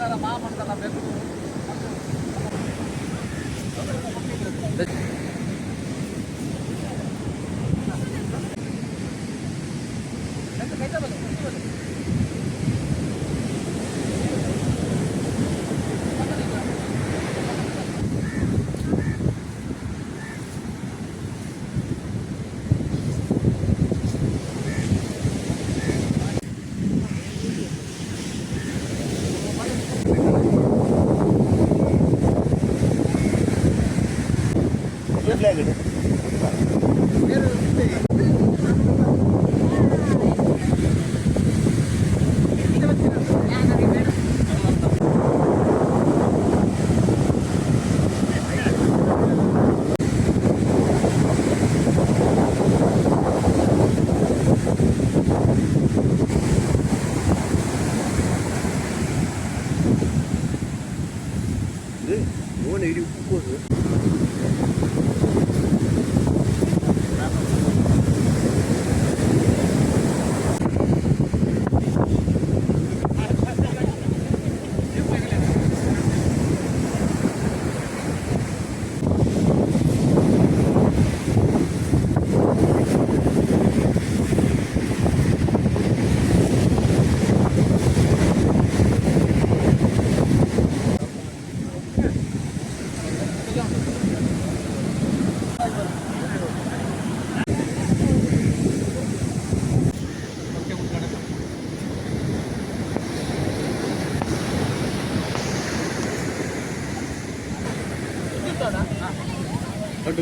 ಸಹಕಾರ ಮಹಾಮಂಡಲ Bengaluru Good luck.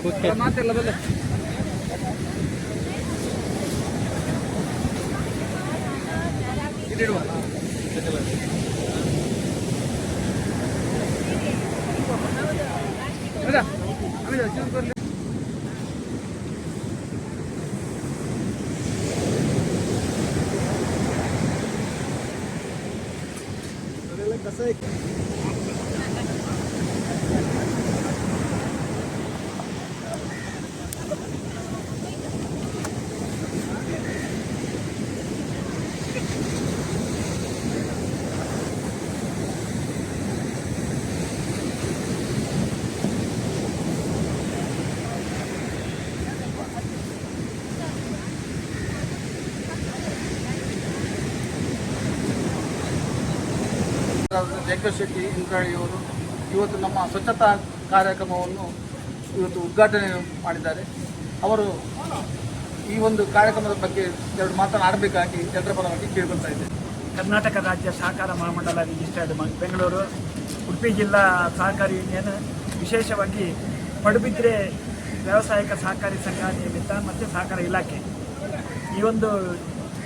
ಮಾತೆಲ್ಲ ಬಲ್ಲ ಇಲ್ಲಿಡುವ ಹೌದಾ? ಆಮೇಲೆ ಚೂರು ಬರ್ಲಿ. ಜಗ್ಗೇಶ್ ಶೆಟ್ಟಿ ಇಂದ್ರಾಳಿಯವರು ಇವತ್ತು ನಮ್ಮ ಸ್ವಚ್ಛತಾ ಕಾರ್ಯಕ್ರಮವನ್ನು ಇವತ್ತು ಉದ್ಘಾಟನೆ ಮಾಡಿದ್ದಾರೆ. ಅವರು ಈ ಒಂದು ಕಾರ್ಯಕ್ರಮದ ಬಗ್ಗೆ ಎರಡು ಮಾತನಾಡಬೇಕಾಗಿ ಜನರ ಪರವಾಗಿ ಕೇಳ್ಕೊಳ್ತಾ ಇದ್ದೇನೆ. ಕರ್ನಾಟಕ ರಾಜ್ಯ ಸಹಕಾರ ಮಹಾಮಂಡಲ ರಿಜಿಸ್ಟರ್ಡ್ ಬೆಂಗಳೂರು, ಉಡುಪಿ ಜಿಲ್ಲಾ ಸಹಕಾರಿ ಯೂನಿಯನ್ ವಿಶೇಷವಾಗಿ ಪಡುಬಿದ್ರೆ ವ್ಯಾವಸಾಯಿಕ ಸಹಕಾರಿ ಸಂಘ ನಿಯಮಿತ ಮತ್ತು ಸಹಕಾರ ಇಲಾಖೆ. ಈ ಒಂದು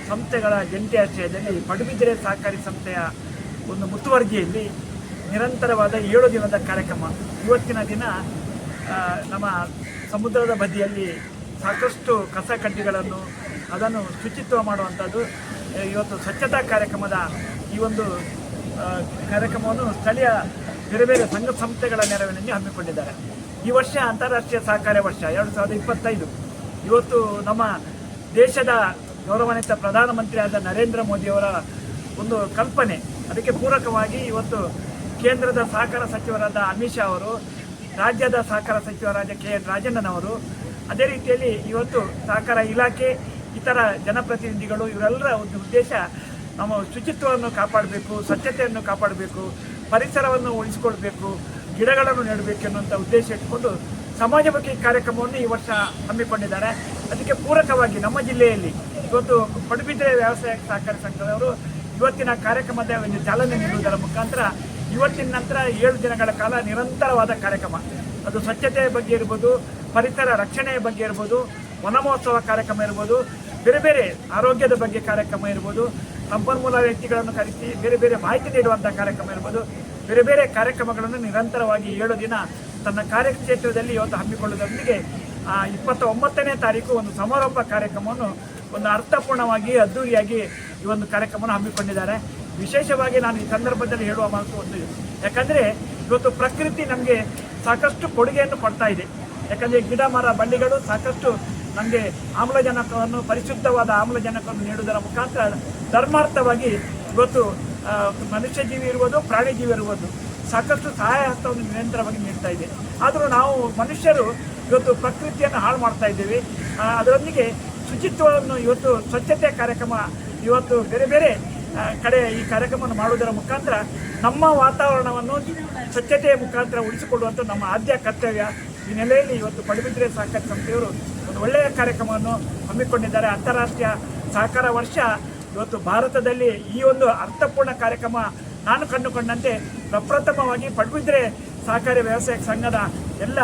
ಸಂಸ್ಥೆಗಳ ಜಂಟಿ ಆಶ್ರಯದಲ್ಲಿ ಪಡುಬಿದ್ರೆ ಸಹಕಾರಿ ಸಂಸ್ಥೆಯ ಒಂದು ಮುತುವರ್ಜಿಯಲ್ಲಿ ನಿರಂತರವಾದ ಏಳು ದಿನದ ಕಾರ್ಯಕ್ರಮ. ಇವತ್ತಿನ ದಿನ ನಮ್ಮ ಸಮುದ್ರದ ಬದಿಯಲ್ಲಿ ಸಾಕಷ್ಟು ಕಸ ಕಡ್ಡಿಗಳನ್ನು, ಅದನ್ನು ಶುಚಿತ್ವ ಮಾಡುವಂಥದ್ದು ಇವತ್ತು ಸ್ವಚ್ಛತಾ ಕಾರ್ಯಕ್ರಮದ ಈ ಒಂದು ಕಾರ್ಯಕ್ರಮವನ್ನು ಸ್ಥಳೀಯ ಬೇರೆ ಬೇರೆ ಸಂಘ ಸಂಸ್ಥೆಗಳ ನೆರವಿನಲ್ಲಿ ಹಮ್ಮಿಕೊಂಡಿದ್ದಾರೆ. ಈ ವರ್ಷ ಅಂತಾರಾಷ್ಟ್ರೀಯ ಸಹಕಾರ ವರ್ಷ, ಎರಡು ಸಾವಿರದ ಇಪ್ಪತ್ತೈದು. ಇವತ್ತು ನಮ್ಮ ದೇಶದ ಗೌರವಾನ್ವಿತ ಪ್ರಧಾನಮಂತ್ರಿಯಾದ ನರೇಂದ್ರ ಮೋದಿಯವರ ಒಂದು ಕಲ್ಪನೆ ಅದಕ್ಕೆ ಪೂರಕವಾಗಿ ಇವತ್ತು ಕೇಂದ್ರದ ಸಹಕಾರ ಸಚಿವರಾದ ಅಮಿತ್ ಶಾ ಅವರು, ರಾಜ್ಯದ ಸಹಕಾರ ಸಚಿವರಾದ ಕೆ ಎನ್ ರಾಜಣ್ಣನವರು ಅದೇ ರೀತಿಯಲ್ಲಿ ಇವತ್ತು ಸಹಕಾರ ಇಲಾಖೆ, ಇತರ ಜನಪ್ರತಿನಿಧಿಗಳು, ಇವರೆಲ್ಲರ ಒಂದು ಉದ್ದೇಶ ನಮ್ಮ ಶುಚಿತ್ವವನ್ನು ಕಾಪಾಡಬೇಕು, ಸ್ವಚ್ಛತೆಯನ್ನು ಕಾಪಾಡಬೇಕು, ಪರಿಸರವನ್ನು ಉಳಿಸಿಕೊಳ್ಬೇಕು, ಗಿಡಗಳನ್ನು ನೆಡಬೇಕು ಎನ್ನುವಂಥ ಉದ್ದೇಶ ಇಟ್ಕೊಂಡು ಸಮಾಜಮುಖಿ ಕಾರ್ಯಕ್ರಮವನ್ನು ಈ ವರ್ಷ ಹಮ್ಮಿಕೊಂಡಿದ್ದಾರೆ. ಅದಕ್ಕೆ ಪೂರಕವಾಗಿ ನಮ್ಮ ಜಿಲ್ಲೆಯಲ್ಲಿ ಇವತ್ತು ಪಡುಬಿದ್ರೆ ವ್ಯವಸಾಯ ಸಹಕಾರ ಸಂಘದವರು ಇವತ್ತಿನ ಕಾರ್ಯಕ್ರಮದ ಒಂದು ಚಾಲನೆ ನೀಡುವುದರ ಮುಖಾಂತರ ಇವತ್ತಿನ ನಂತರ ಏಳು ದಿನಗಳ ಕಾಲ ನಿರಂತರವಾದ ಕಾರ್ಯಕ್ರಮ. ಅದು ಸ್ವಚ್ಛತೆಯ ಬಗ್ಗೆ ಇರ್ಬೋದು, ಪರಿಸರ ರಕ್ಷಣೆಯ ಬಗ್ಗೆ ಇರ್ಬೋದು, ವನಮಹೋತ್ಸವ ಕಾರ್ಯಕ್ರಮ ಇರ್ಬೋದು, ಬೇರೆ ಬೇರೆ ಆರೋಗ್ಯದ ಬಗ್ಗೆ ಕಾರ್ಯಕ್ರಮ ಇರ್ಬೋದು, ಸಂಪನ್ಮೂಲ ವ್ಯಕ್ತಿಗಳನ್ನು ಕರೆಸಿ ಬೇರೆ ಬೇರೆ ಮಾಹಿತಿ ನೀಡುವಂಥ ಕಾರ್ಯಕ್ರಮ ಇರ್ಬೋದು, ಬೇರೆ ಬೇರೆ ಕಾರ್ಯಕ್ರಮಗಳನ್ನು ನಿರಂತರವಾಗಿ ಏಳು ದಿನ ತನ್ನ ಕಾರ್ಯಕ್ಷೇತ್ರದಲ್ಲಿ ಇವತ್ತು ಹಮ್ಮಿಕೊಳ್ಳುವುದರೊಂದಿಗೆ ಇಪ್ಪತ್ತ ಒಂಬತ್ತನೇ ತಾರೀಕು ಒಂದು ಸಮಾರೋಪ ಕಾರ್ಯಕ್ರಮವನ್ನು ಒಂದು ಅರ್ಥಪೂರ್ಣವಾಗಿ ಅದ್ದೂರಿಯಾಗಿ ಈ ಒಂದು ಕಾರ್ಯಕ್ರಮವನ್ನು ಹಮ್ಮಿಕೊಂಡಿದ್ದಾರೆ. ವಿಶೇಷವಾಗಿ ನಾನು ಈ ಸಂದರ್ಭದಲ್ಲಿ ಹೇಳುವ ಮಾತು ಒಂದು ಯಾಕಂದರೆ ಇವತ್ತು ಪ್ರಕೃತಿ ನಮಗೆ ಸಾಕಷ್ಟು ಕೊಡುಗೆಯನ್ನು ಕೊಡ್ತಾ ಇದೆ. ಯಾಕಂದರೆ ಗಿಡ, ಮರ, ಬಳ್ಳಿಗಳು ಸಾಕಷ್ಟು ನಮಗೆ ಆಮ್ಲಜನಕವನ್ನು, ಪರಿಶುದ್ಧವಾದ ಆಮ್ಲಜನಕವನ್ನು ನೀಡುವುದರ ಮುಖಾಂತರ ಧರ್ಮಾರ್ಥವಾಗಿ ಇವತ್ತು ಮನುಷ್ಯ ಜೀವಿ ಇರ್ಬೋದು ಪ್ರಾಣಿ ಜೀವಿ ಇರ್ಬೋದು, ಸಾಕಷ್ಟು ಸಹಾಯ ಹಸ್ತವನ್ನು ನಿರಂತರವಾಗಿ ನೀಡ್ತಾ ಇದೆ. ಆದರೂ ನಾವು ಮನುಷ್ಯರು ಇವತ್ತು ಪ್ರಕೃತಿಯನ್ನು ಹಾಳು ಮಾಡ್ತಾ ಇದ್ದೀವಿ. ಅದರೊಂದಿಗೆ ಶುಚಿತ್ವವನ್ನು ಇವತ್ತು ಸ್ವಚ್ಛತೆ ಕಾರ್ಯಕ್ರಮ ಇವತ್ತು ಬೇರೆ ಬೇರೆ ಕಡೆ ಈ ಕಾರ್ಯಕ್ರಮವನ್ನು ಮಾಡುವುದರ ಮುಖಾಂತರ ನಮ್ಮ ವಾತಾವರಣವನ್ನು ಸ್ವಚ್ಛತೆಯ ಮುಖಾಂತರ ಉಳಿಸಿಕೊಳ್ಳುವಂಥ ನಮ್ಮ ಆದ್ಯ ಕರ್ತವ್ಯ ಈ ನೆಲೆಯಲ್ಲಿ ಇವತ್ತು ಪಡುಬಿದ್ರೆ ಸಹಕಾರ ಸಂಸ್ಥೆಯವರು ಒಂದು ಒಳ್ಳೆಯ ಕಾರ್ಯಕ್ರಮವನ್ನು ಹಮ್ಮಿಕೊಂಡಿದ್ದಾರೆ. ಅಂತಾರಾಷ್ಟ್ರೀಯ ಸಹಕಾರ ವರ್ಷ ಇವತ್ತು ಭಾರತದಲ್ಲಿ ಈ ಒಂದು ಅರ್ಥಪೂರ್ಣ ಕಾರ್ಯಕ್ರಮ ನಾನು ಕಂಡುಕೊಂಡಂತೆ ಪ್ರಪ್ರಥಮವಾಗಿ ಪಡುಬಿದ್ರೆ ಸಹಕಾರಿ ವ್ಯವಸಾಯ ಸಂಘದ ಎಲ್ಲ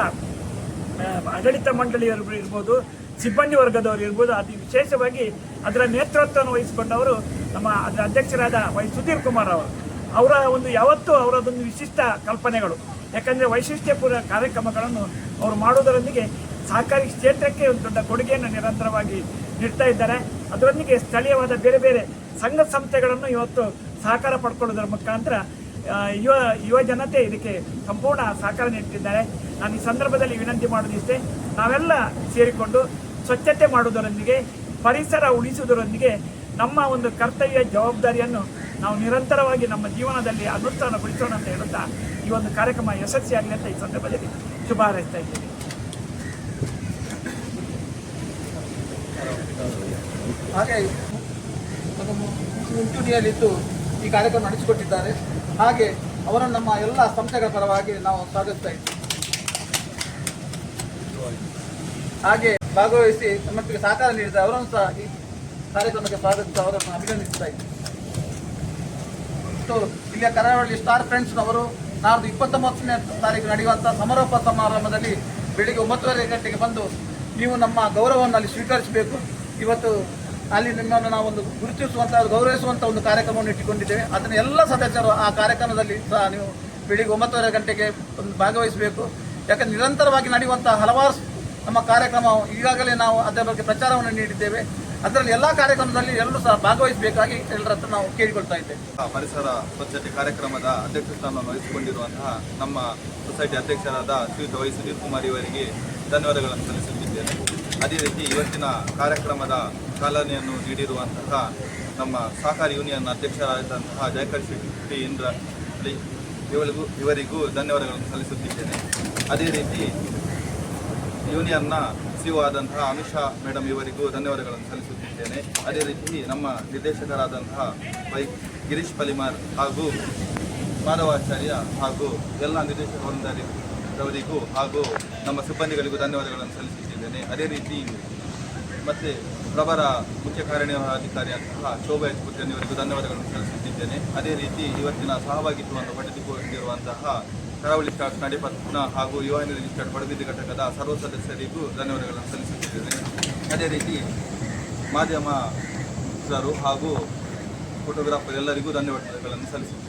ಆಡಳಿತ ಮಂಡಳಿಯವರು ಇರ್ಬೋದು ಸಿಬ್ಬಂದಿ ವರ್ಗದವರು ಇರ್ಬೋದು, ಅತಿ ವಿಶೇಷವಾಗಿ ಅದರ ನೇತೃತ್ವವನ್ನು ವಹಿಸಿಕೊಂಡವರು ನಮ್ಮ ಅದರ ಅಧ್ಯಕ್ಷರಾದ ವೈ ಸುಧೀರ್ ಕುಮಾರ್ ಅವರು. ಅವರ ಒಂದು ಯಾವತ್ತೂ ಅವರದೊಂದು ವಿಶಿಷ್ಟ ಕಲ್ಪನೆಗಳು. ಯಾಕಂದರೆ ವೈಶಿಷ್ಟ್ಯಪೂರ್ಣ ಕಾರ್ಯಕ್ರಮಗಳನ್ನು ಅವರು ಮಾಡುವುದರೊಂದಿಗೆ ಸಹಕಾರಿ ಕ್ಷೇತ್ರಕ್ಕೆ ಒಂದು ದೊಡ್ಡ ಕೊಡುಗೆಯನ್ನು ನಿರಂತರವಾಗಿ ನೀಡ್ತಾ ಇದ್ದಾರೆ. ಅದರೊಂದಿಗೆ ಸ್ಥಳೀಯವಾದ ಬೇರೆ ಬೇರೆ ಸಂಘ ಸಂಸ್ಥೆಗಳನ್ನು ಇವತ್ತು ಸಹಕಾರ ಪಡ್ಕೊಳ್ಳೋದರ ಮುಖಾಂತರ ಯುವ ಯುವ ಜನತೆ ಇದಕ್ಕೆ ಸಂಪೂರ್ಣ ಸಹಕಾರ ನೀಡುತ್ತಿದ್ದಾರೆ ನಾನು ಈ ಸಂದರ್ಭದಲ್ಲಿ ವಿನಂತಿ ಮಾಡೋದಿಷ್ಟೇ ನಾವೆಲ್ಲ ಸೇರಿಕೊಂಡು ಸ್ವಚ್ಛತೆ ಮಾಡುವುದರೊಂದಿಗೆ, ಪರಿಸರ ಉಳಿಸುವುದರೊಂದಿಗೆ ನಮ್ಮ ಒಂದು ಕರ್ತವ್ಯ ಜವಾಬ್ದಾರಿಯನ್ನು ನಾವು ನಿರಂತರವಾಗಿ ನಮ್ಮ ಜೀವನದಲ್ಲಿ ಅನುಷ್ಠಾನಗೊಳಿಸೋಣ ಅಂತ ಹೇಳುತ್ತಾ ಈ ಒಂದು ಕಾರ್ಯಕ್ರಮ ಯಶಸ್ವಿಯಾಗಲಿ ಅಂತ ಈ ಸಂದರ್ಭದಲ್ಲಿ ಶುಭ ಹಾರೈಸ್ತಾ ಇದ್ದೀನಿ. ಹಾಗೆ ಮುಂಚೂಣಿಯಲ್ಲಿದ್ದು ಈ ಕಾರ್ಯಕ್ರಮ ನಡೆಸಿಕೊಟ್ಟಿದ್ದಾರೆ. ಹಾಗೆ ಅವರನ್ನು ನಮ್ಮ ಎಲ್ಲ ಸಂಸ್ಥೆಗಳ ಪರವಾಗಿ ನಾವು ಸ್ವಾಗತಿಸ್ತಾ ಇದ್ದೀವಿ. ಹಾಗೆ ಭಾಗವಹಿಸಿ ಸಮಸ್ಯೆಗೆ ಸಹಕಾರ ನೀಡಿದ ಅವರನ್ನು ಸಹ ಈ ಕಾರ್ಯಕ್ರಮಕ್ಕೆ ಸ್ವಾಗತಿಸಿ, ಅವರನ್ನು ಅಭಿನಂದಿಸ್ತಾ ಇದ್ದೀವಿ ಸೊ, ಇಲ್ಲಿಯ ಕರಾವಳಿ ಸ್ಟಾರ್ ಫ್ರೆಂಡ್ಸ್ನವರು ನಾಡ್ದು ಇಪ್ಪತ್ತೊಂಬತ್ತನೇ ತಾರೀಕು ನಡೆಯುವಂಥ ಸಮಾರೋಪ ಸಮಾರಂಭದಲ್ಲಿ ಬೆಳಿಗ್ಗೆ ಒಂಬತ್ತುವರೆ ಗಂಟೆಗೆ ಬಂದು ನೀವು ನಮ್ಮ ಗೌರವವನ್ನು ಅಲ್ಲಿ ಸ್ವೀಕರಿಸಬೇಕು. ಇವತ್ತು ಅಲ್ಲಿ ನಿಮ್ಮನ್ನು ನಾವು ಒಂದು ಗುರುತಿಸುವಂಥ ಗೌರವಿಸುವಂಥ ಒಂದು ಕಾರ್ಯಕ್ರಮವನ್ನು ಇಟ್ಟುಕೊಂಡಿದ್ದೇವೆ. ಅದನ್ನು ಎಲ್ಲ ಸದಸ್ಯರು ಆ ಕಾರ್ಯಕ್ರಮದಲ್ಲಿ ಸಹ ನೀವು ಬೆಳಿಗ್ಗೆ ಒಂಬತ್ತುವರೆ ಗಂಟೆಗೆ ಒಂದು ಭಾಗವಹಿಸಬೇಕು. ಯಾಕಂದ್ರೆ ನಿರಂತರವಾಗಿ ನಡೆಯುವಂಥ ಹಲವಾರು ನಮ್ಮ ಕಾರ್ಯಕ್ರಮ ಈಗಾಗಲೇ ನಾವು ಅದರ ಬಗ್ಗೆ ಪ್ರಚಾರವನ್ನು ನೀಡಿದ್ದೇವೆ. ಅದರಲ್ಲಿ ಎಲ್ಲ ಕಾರ್ಯಕ್ರಮದಲ್ಲಿ ಎಲ್ಲರೂ ಸಹ ಭಾಗವಹಿಸಬೇಕಾಗಿ ಎಲ್ಲರ ಹತ್ರ ನಾವು ಕೇಳಿಕೊಳ್ತಾ ಇದ್ದೇವೆ. ಪರಿಸರ ಸ್ವಚ್ಛತೆ ಕಾರ್ಯಕ್ರಮದ ಅಧ್ಯಕ್ಷ ಸ್ಥಾನವನ್ನು ವಹಿಸಿಕೊಂಡಿರುವಂತಹ ನಮ್ಮ ಸೊಸೈಟಿ ಅಧ್ಯಕ್ಷರಾದ ಶ್ರೀಯುತ ವೈ ಸುಧೀರ್ ಕುಮಾರ್ ಇವರಿಗೆ ಧನ್ಯವಾದಗಳನ್ನು ಸಲ್ಲಿಸುತ್ತಿದ್ದೇನೆ. ಅದೇ ರೀತಿ ಇವತ್ತಿನ ಕಾರ್ಯಕ್ರಮದ ಚಾಲನೆಯನ್ನು ನೀಡಿರುವಂತಹ ನಮ್ಮ ಸಹಕಾರಿ ಯೂನಿಯನ್ ಅಧ್ಯಕ್ಷರಾದಂತಹ ಜಯಕರ್ ಶೆಟ್ಟಿ ಇಂದ್ರ, ಇವರಿಗೂ ಇವರಿಗೂ ಧನ್ಯವಾದಗಳನ್ನು ಸಲ್ಲಿಸುತ್ತಿದ್ದೇನೆ. ಅದೇ ರೀತಿ ಯೂನಿಯನ್ನ ಸಿ ಆದಂತಹ ಶಾ ಮೇಡಮ್ ಇವರಿಗೂ ಧನ್ಯವಾದಗಳನ್ನು ಸಲ್ಲಿಸುತ್ತಿದ್ದೇನೆ. ಅದೇ ರೀತಿ ನಮ್ಮ ನಿರ್ದೇಶಕರಾದಂತಹ ವೈ ಗಿರೀಶ್ ಪಲಿಮಾರ್ ಹಾಗೂ ಮಾಧವಾಚಾರ್ಯ ಹಾಗೂ ಎಲ್ಲ ನಿರ್ದೇಶಕ ವೃಂದರಿಗೂ ಹಾಗೂ ನಮ್ಮ ಸಿಬ್ಬಂದಿಗಳಿಗೂ ಧನ್ಯವಾದಗಳನ್ನು ಸಲ್ಲಿಸುತ್ತಿದ್ದೇನೆ. ಅದೇ ರೀತಿ ಮತ್ತೆ ಪ್ರಭರ ಮುಖ್ಯ ಕಾರ್ಯನಿರ್ವಹಣಾಧಿಕಾರಿಯಾದಂತಹ ಶೋಭಾ ಎಚ್ ಇವರಿಗೂ ಧನ್ಯವಾದಗಳನ್ನು ಸಲ್ಲಿಸುತ್ತಿದ್ದೇನೆ. ಅದೇ ರೀತಿ ಇವತ್ತಿನ ಸಹಭಾಗಿತ್ವವನ್ನು ಪಡೆದುಕೊಂಡಿರುವಂತಹ ಕರಾವಳಿ ಸ್ಟಾರ್ಸ್ ನಡಿಪತ್ನ ಹಾಗೂ ಯುವ ರಿಜಿಸ್ಟರ್ಡ್ ಪಡುಬಿದ್ದಿ ಘಟಕದ ಸರ್ವ ಸದಸ್ಯರಿಗೂ ಧನ್ಯವಾದಗಳನ್ನು ಸಲ್ಲಿಸುತ್ತಿದ್ದೇನೆ. ಅದೇ ರೀತಿ ಮಾಧ್ಯಮ ಹಾಗೂ ಫೋಟೋಗ್ರಾಫರ್ ಎಲ್ಲರಿಗೂ ಧನ್ಯವಾದಗಳನ್ನು ಸಲ್ಲಿಸುತ್ತೇನೆ